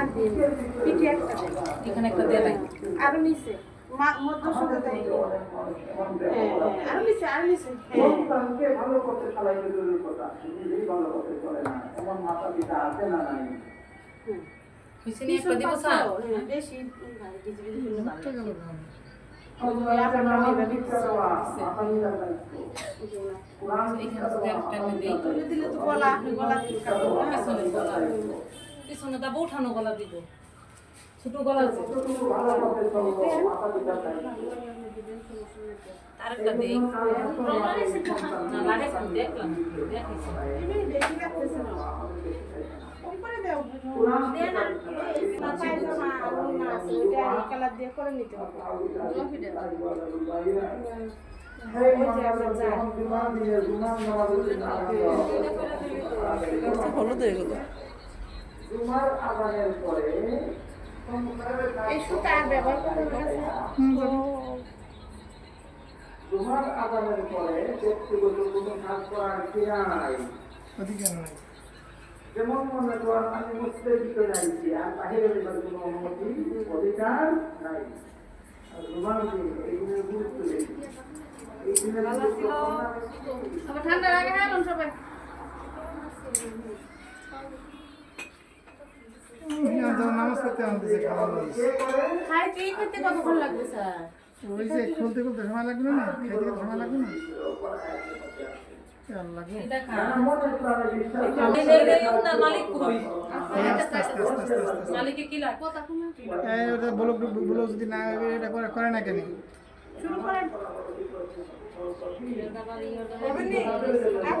আর দিন পিঠে একটা দেন এখানে একটা দিয়ে দেয়। নিচে হ্যাঁ হ্যাঁ, আরও নিচে আরও নিচে। হ্যাঁ। ভালো করতে চালাই কথা। ভালো করতে চলে না। এমন মাতা পিতা আছে না নাই? হুম। একটা দিব স্যার? বেশি দিলে তো গলা আপনি না। পিছনে গলা পিছনে তা উঠানো গলা দিব। ছোট গলা আরেকটা দেই। না লাগে দেখলাম। হলুদ হয়ে গেল। করতে হবে না। তোমার আদানের পরে ব্যক্তিগত কোনো কাজ করার কি নাই? অধিকার নাই। যেমন মনে কর আমি মুসলিম ভিতরে আইছি আর বাহিরে বেরোবার কোনো অনুমতি অধিকার নাই। আর রুমাল দিয়ে এইগুলোর গুরুত্ব আবার ঠান্ডার আগে হারুন সবাই। যখন নামাজ পড়তে আনতেছে খাওয়া খাইতে খাইতে কতক্ষণ লাগবে স্যার? ওই যে খুলতে খুলতে সময় লাগবে না খাইতে খেতে সময় লাগবে না। মনে যদি না এটা করে না কেন? শুরু করেন। দাগ